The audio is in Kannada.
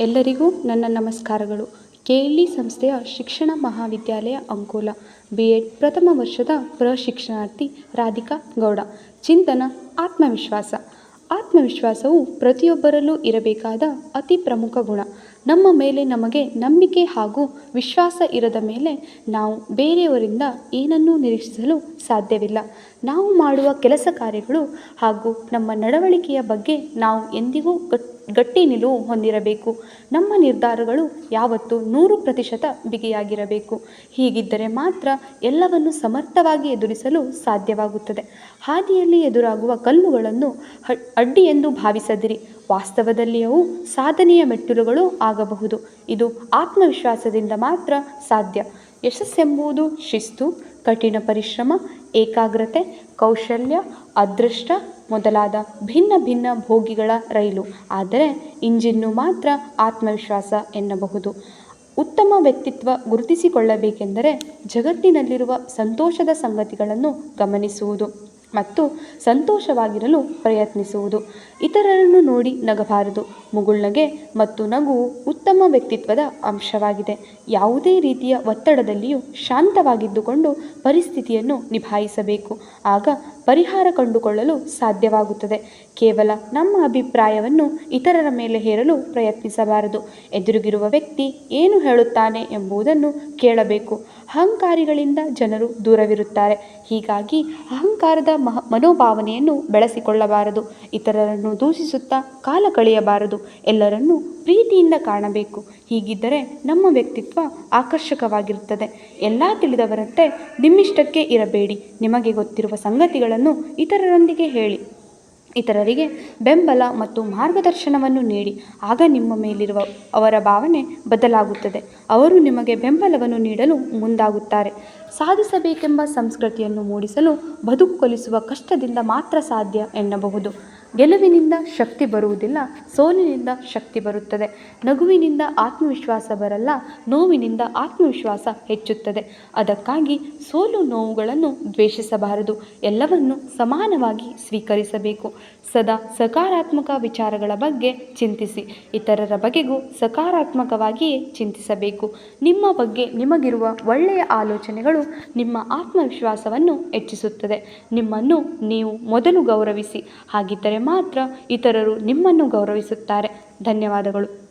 ಎಲ್ಲರಿಗೂ ನನ್ನ ನಮಸ್ಕಾರಗಳು. ಕೆ ಎಲ್ ಸಂಸ್ಥೆಯ ಶಿಕ್ಷಣ ಮಹಾವಿದ್ಯಾಲಯ ಅಂಕೋಲ. ಬಿ ಎಡ್ ಪ್ರಥಮ ವರ್ಷದ ಪ್ರಶಿಕ್ಷಣಾರ್ಥಿ ರಾಧಿಕಾ ಗೌಡ. ಚಿಂತನ, ಆತ್ಮವಿಶ್ವಾಸ. ಆತ್ಮವಿಶ್ವಾಸವು ಪ್ರತಿಯೊಬ್ಬರಲ್ಲೂ ಇರಬೇಕಾದ ಅತಿ ಪ್ರಮುಖ ಗುಣ. ನಮ್ಮ ಮೇಲೆ ನಮಗೆ ನಂಬಿಕೆ ಹಾಗೂ ವಿಶ್ವಾಸ ಇರದ ಮೇಲೆ ನಾವು ಬೇರೆಯವರಿಂದ ಏನನ್ನೂ ನಿರೀಕ್ಷಿಸಲು ಸಾಧ್ಯವಿಲ್ಲ. ನಾವು ಮಾಡುವ ಕೆಲಸ ಕಾರ್ಯಗಳು ಹಾಗೂ ನಮ್ಮ ನಡವಳಿಕೆಯ ಬಗ್ಗೆ ನಾವು ಎಂದಿಗೂ ಗಟ್ ಗಟ್ಟಿ ನಿಲುವು ಹೊಂದಿರಬೇಕು. ನಮ್ಮ ನಿರ್ಧಾರಗಳು ಯಾವತ್ತೂ ನೂರು ಪ್ರತಿಶತ ಬಿಗಿಯಾಗಿರಬೇಕು. ಹೀಗಿದ್ದರೆ ಮಾತ್ರ ಎಲ್ಲವನ್ನು ಸಮರ್ಥವಾಗಿ ಎದುರಿಸಲು ಸಾಧ್ಯವಾಗುತ್ತದೆ. ಹಾದಿಯಲ್ಲಿ ಎದುರಾಗುವ ಕಲ್ಲುಗಳನ್ನು ಅಡ್ಡಿ ಎಂದು ಭಾವಿಸದಿರಿ. ವಾಸ್ತವದಲ್ಲಿ ಅವು ಸಾಧನೆಯ ಮೆಟ್ಟಿಲುಗಳು ಆಗಬಹುದು. ಇದು ಆತ್ಮವಿಶ್ವಾಸದಿಂದ ಮಾತ್ರ ಸಾಧ್ಯ. ಯಶಸ್ಸೆಂಬುದು ಶಿಸ್ತು ಕಠಿಣ ಪರಿಶ್ರಮ, ಏಕಾಗ್ರತೆ, ಕೌಶಲ್ಯ, ಅದೃಷ್ಟ ಮೊದಲಾದ ಭಿನ್ನ ಭಿನ್ನ ಭೋಗಿಗಳ ರೈಲು. ಆದರೆ ಇಂಜಿನ್ನು ಮಾತ್ರ ಆತ್ಮವಿಶ್ವಾಸ ಎನ್ನಬಹುದು. ಉತ್ತಮ ವ್ಯಕ್ತಿತ್ವ ಗುರುತಿಸಿಕೊಳ್ಳಬೇಕೆಂದರೆ ಜಗತ್ತಿನಲ್ಲಿರುವ ಸಂತೋಷದ ಸಂಗತಿಗಳನ್ನು ಗಮನಿಸುವುದು. ಮತ್ತು ಸಂತೋಷವಾಗಿರಲು ಪ್ರಯತ್ನಿಸುವುದು. ಇತರರನ್ನು ನೋಡಿ ನಗಬಾರದು. ಮುಗುಳ್ನಗೆ ಮತ್ತು ನಗುವು ಉತ್ತಮ ವ್ಯಕ್ತಿತ್ವದ ಅಂಶವಾಗಿದೆ. ಯಾವುದೇ ರೀತಿಯ ಒತ್ತಡದಲ್ಲಿಯೂ ಶಾಂತವಾಗಿದ್ದುಕೊಂಡು ಪರಿಸ್ಥಿತಿಯನ್ನು ನಿಭಾಯಿಸಬೇಕು. ಆಗ ಪರಿಹಾರ ಕಂಡುಕೊಳ್ಳಲು ಸಾಧ್ಯವಾಗುತ್ತದೆ. ಕೇವಲ ನಮ್ಮ ಅಭಿಪ್ರಾಯವನ್ನು ಇತರರ ಮೇಲೆ ಹೇರಲು ಪ್ರಯತ್ನಿಸಬಾರದು. ಎದುರಿಗಿರುವ ವ್ಯಕ್ತಿ ಏನು ಹೇಳುತ್ತಾನೆ ಎಂಬುದನ್ನು ಕೇಳಬೇಕು. ಅಹಂಕಾರಿಗಳಿಂದ ಜನರು ದೂರವಿರುತ್ತಾರೆ. ಹೀಗಾಗಿ ಅಹಂಕಾರದ ಮಹ, ಮನೋಭಾವನೆಯನ್ನು ಬೆಳೆಸಿಕೊಳ್ಳಬಾರದು. ಇತರರನ್ನು ದೂಷಿಸುತ್ತಾ ಕಾಲ ಕಳೆಯಬಾರದು. ಎಲ್ಲರನ್ನೂ ಪ್ರೀತಿಯಿಂದ ಕಾಣಬೇಕು. ಹೀಗಿದ್ದರೆ ನಮ್ಮ ವ್ಯಕ್ತಿತ್ವ ಆಕರ್ಷಕವಾಗಿರುತ್ತದೆ. ಎಲ್ಲ ತಿಳಿದವರಂತೆ ನಿಮ್ಮಿಷ್ಟಕ್ಕೆ ಇರಬೇಡಿ. ನಿಮಗೆ ಗೊತ್ತಿರುವ ಸಂಗತಿಗಳನ್ನು ಇತರರೊಂದಿಗೆ ಹೇಳಿ. ಇತರರಿಗೆ ಬೆಂಬಲ ಮತ್ತು ಮಾರ್ಗದರ್ಶನವನ್ನು ನೀಡಿ, ಆಗ ನಿಮ್ಮ ಮೇಲಿರುವ ಅವರ ಭಾವನೆ ಬದಲಾಗುತ್ತದೆ. ಅವರು ನಿಮಗೆ ಬೆಂಬಲವನ್ನು ನೀಡಲು ಮುಂದಾಗುತ್ತಾರೆ. ಸಾಧಿಸಬೇಕೆಂಬ ಸಂಸ್ಕೃತಿಯನ್ನು ಮೂಡಿಸಲು ಬದುಕು ಕಲಿಸುವ ಕಷ್ಟದಿಂದ ಮಾತ್ರ ಸಾಧ್ಯ ಎನ್ನಬಹುದು. ಗೆಲುವಿನಿಂದ ಶಕ್ತಿ ಬರುವುದಿಲ್ಲ, ಸೋಲಿನಿಂದ ಶಕ್ತಿ ಬರುತ್ತದೆ. ನಗುವಿನಿಂದ ಆತ್ಮವಿಶ್ವಾಸ ಬರಲ್ಲ, ನೋವಿನಿಂದ ಆತ್ಮವಿಶ್ವಾಸ ಹೆಚ್ಚುತ್ತದೆ. ಅದಕ್ಕಾಗಿ ಸೋಲು ನೋವುಗಳನ್ನು ದ್ವೇಷಿಸಬಾರದು. ಎಲ್ಲವನ್ನು ಸಮಾನವಾಗಿ ಸ್ವೀಕರಿಸಬೇಕು. ಸದಾ ಸಕಾರಾತ್ಮಕ ವಿಚಾರಗಳ ಬಗ್ಗೆ ಚಿಂತಿಸಿ, ಇತರರ ಬಗೆಗೂ ಸಕಾರಾತ್ಮಕವಾಗಿಯೇ ಚಿಂತಿಸಬೇಕು. ನಿಮ್ಮ ಬಗ್ಗೆ ನಿಮಗಿರುವ ಒಳ್ಳೆಯ ಆಲೋಚನೆಗಳು ನಿಮ್ಮ ಆತ್ಮವಿಶ್ವಾಸವನ್ನು ಹೆಚ್ಚಿಸುತ್ತದೆ. ನಿಮ್ಮನ್ನು ನೀವು ಮೊದಲು ಗೌರವಿಸಿ, ಹಾಗಿದ್ದರೆ ಮಾತ್ರ ಇತರರು ನಿಮ್ಮನ್ನು ಗೌರವಿಸುತ್ತಾರೆ. ಧನ್ಯವಾದಗಳು.